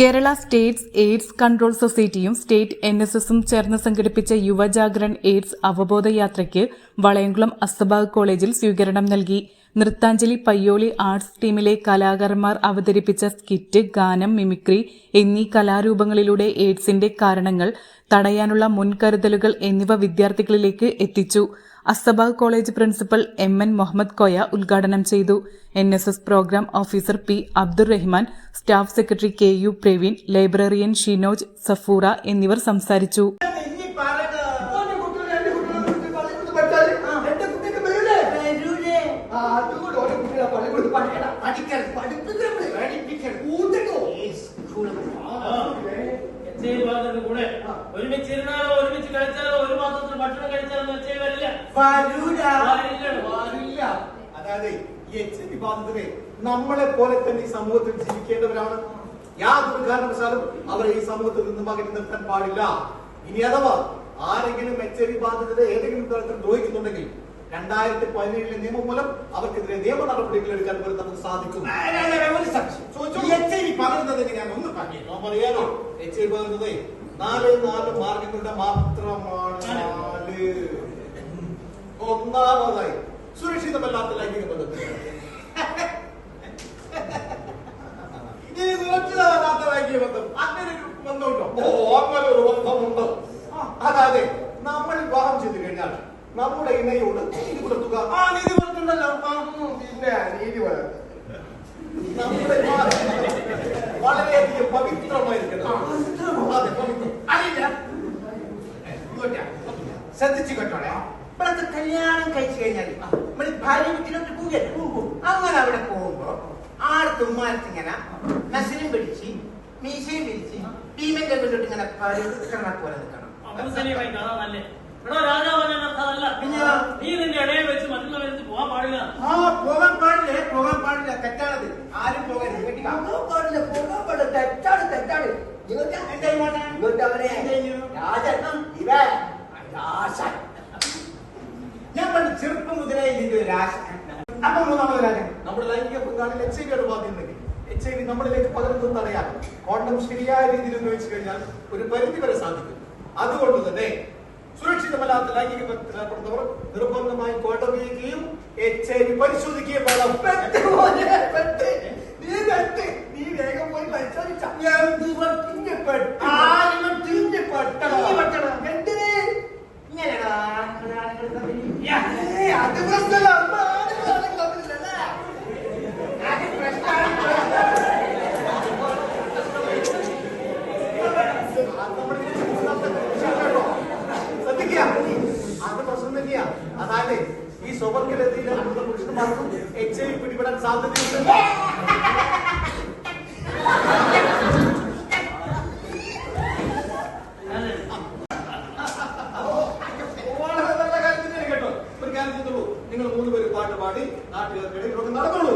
Kerala states AIDS control സൊസൈറ്റിയും state N S എസും ചേർന്ന് സംഘടിപ്പിച്ച യുവജാഗരൺ എയ്ഡ്സ് അവബോധ യാത്രയ്ക്ക് വളയംകുളം അസ്തബാഗ് കോളേജിൽ സ്വീകരണം നൽകി. നൃത്താഞ്ജലി പയ്യോളി ആർട്സ് ടീമിലെ കലാകാരന്മാർ അവതരിപ്പിച്ച സ്കിറ്റ് ഗാനം മിമിക്രി എന്നീ കലാരൂപങ്ങളിലൂടെ എയ്ഡ്സിന്റെ കാരണങ്ങൾ തടയാനുള്ള മുൻകരുതലുകൾ എന്നിവ വിദ്യാർത്ഥികളിലേക്ക് എത്തിച്ചു. അസ്തബാഗ് college principal M N Muhammad Koya ഉദ്ഘാടനം ചെയ്തു N S S programme officer P Abdurahman staff secretary K U Praveen librarian Shinoj Safoora എന്നിവർ സംസാരിച്ചു ഒരുമിച്ചിരുന്നാലോ ഒരുമിച്ച് കഴിച്ചാലോ ഒരു മാസത്തിൽ ഭക്ഷണം കഴിച്ചാലോ എന്ന് വരില്ല വരൂല. വരില്ല. വരില്ല. അതായത് ഈ എച്ച് വിഭാഗത്തിലെ നമ്മളെ പോലെ തന്നെ ഈ സമൂഹത്തിൽ ജീവിക്കേണ്ടവരാണ്. യാതൊരു കാരണവശാലും അവരെ ഈ സമൂഹത്തിൽ നിന്നും അകറ്റി നിർത്താൻ പാടില്ല. ഇനി അഥവാ ആരെങ്കിലും എച്ച് ഐ വി ബാധിതരെ ഏതെങ്കിലും തരത്തിൽ ദ്രോഹിക്കുന്നുണ്ടെങ്കിൽ രണ്ടായിരത്തി പതിനേഴിലെ നിയമം മൂലം അവർക്കെതിരെ നിയമ നടപടികൾ എടുക്കാൻ പോലും നമുക്ക് സാധിക്കും. പകരുന്നത് എങ്ങനെയാണ് ഒന്ന് പറഞ്ഞു പറയാനോ എച്ച് ഐ പകരുന്നത് നാല് നാല് മാർഗങ്ങളുടെ മാത്രമാണ് ഒന്നാമതായി സുരക്ഷിതമല്ലാത്ത ലൈംഗിക ബന്ധത്തിൽ. ഈ സുരക്ഷിതമല്ലാത്ത ലൈംഗിക ബന്ധം. അങ്ങനെ ഒരു ബന്ധമുണ്ടോ? ഓ അങ്ങനെ ഒരു ബന്ധമുണ്ട്. അതായത് നമ്മൾ വിവാഹം ചെയ്തു കഴിഞ്ഞാൽ നമ്മുടെ ഇണയോട് നീതി പുലർത്തുക. ആ നീതി പുലർത്തുണ്ടല്ലോ. പിന്നെ നീതി പുലർത്തുക. നമ്മുടെ വളരെയധികം പവിത്രമായിരിക്കണം. അതെ പവിത്രം. അറിയില്ല ശ്രദ്ധിച്ചു കേട്ടോളെ. ഇവിടത്തെ കല്യാണം കഴിച്ചു കഴിഞ്ഞാൽ നമ്മൾ ഭാര്യ വീട്ടിലോട്ട് പോകല്ലേ അങ്ങനെ അവിടെ പോകുമ്പോ ആൾ തുമ്മാനത്ത് ഇങ്ങനെ നസിലും പിടിച്ച് മീശയും പിടിച്ച് ഭീമന്റെ വീട്ടിലോട്ട് ഇങ്ങനെ പരുക്കണ പോലെ നിൽക്കണം. പോകാൻ പാടില്ല. പോകാൻ പാടില്ല തെറ്റാണത്. ആരും പോകരുത് പാടില്ല പോകാൻ പാടില്ല. തെറ്റാണ് തെറ്റാണ്. നിങ്ങൾക്ക് അവനെ എന്താ? ചെറുപ്പം മുതലേ ഇതിന്റെ ഒരു ആശ അപ്പൊ മൂന്നാമത് നമ്മുടെ ലൈംഗിക പങ്കാളിൽ എച്ച് ഐ വി ബാധ്യതയുണ്ടെങ്കിൽ എച്ച് ഐ വി നമ്മളിലേക്ക് പകരുന്നത് തടയാൻ കോണ്ടം ശരിയായ രീതിയിൽ ഉപയോഗിച്ചു കഴിഞ്ഞാൽ ഒരു പരിധി വരെ സാധിക്കും. അതുകൊണ്ട് തന്നെ സുരക്ഷിതമല്ലാത്ത ലൈംഗിക ബന്ധത്തിൽ ഏർപ്പെടുന്നവർ നിർബന്ധമായി കോണ്ടം ഉപയോഗിക്കുകയും എച്ച് ഐ വി പരിശോധിക്കുകയും വേണം. നീ. നീ വേഗം പോയി പരിശോധിച്ച പെട്ട്? സ്വവർഗലതയിലുള്ള പുരുഷന്മാർക്കും എച്ച് ഐ പിടിപെടാൻ സാധ്യതയുണ്ട്. നിങ്ങൾ മൂന്ന് പേര് പാട്ട് പാടി നാട്ടുകാർക്കിടയിൽ ഇതൊക്കെ നടന്നോളൂ.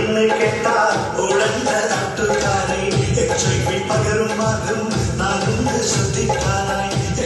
എന്ന് കേട്ടാൽ ഉഴണ്ട നാട്ടുകാരെ. പകരും മാർഗം നാടുണ്ട് ശ്രദ്ധിക്കാനായി.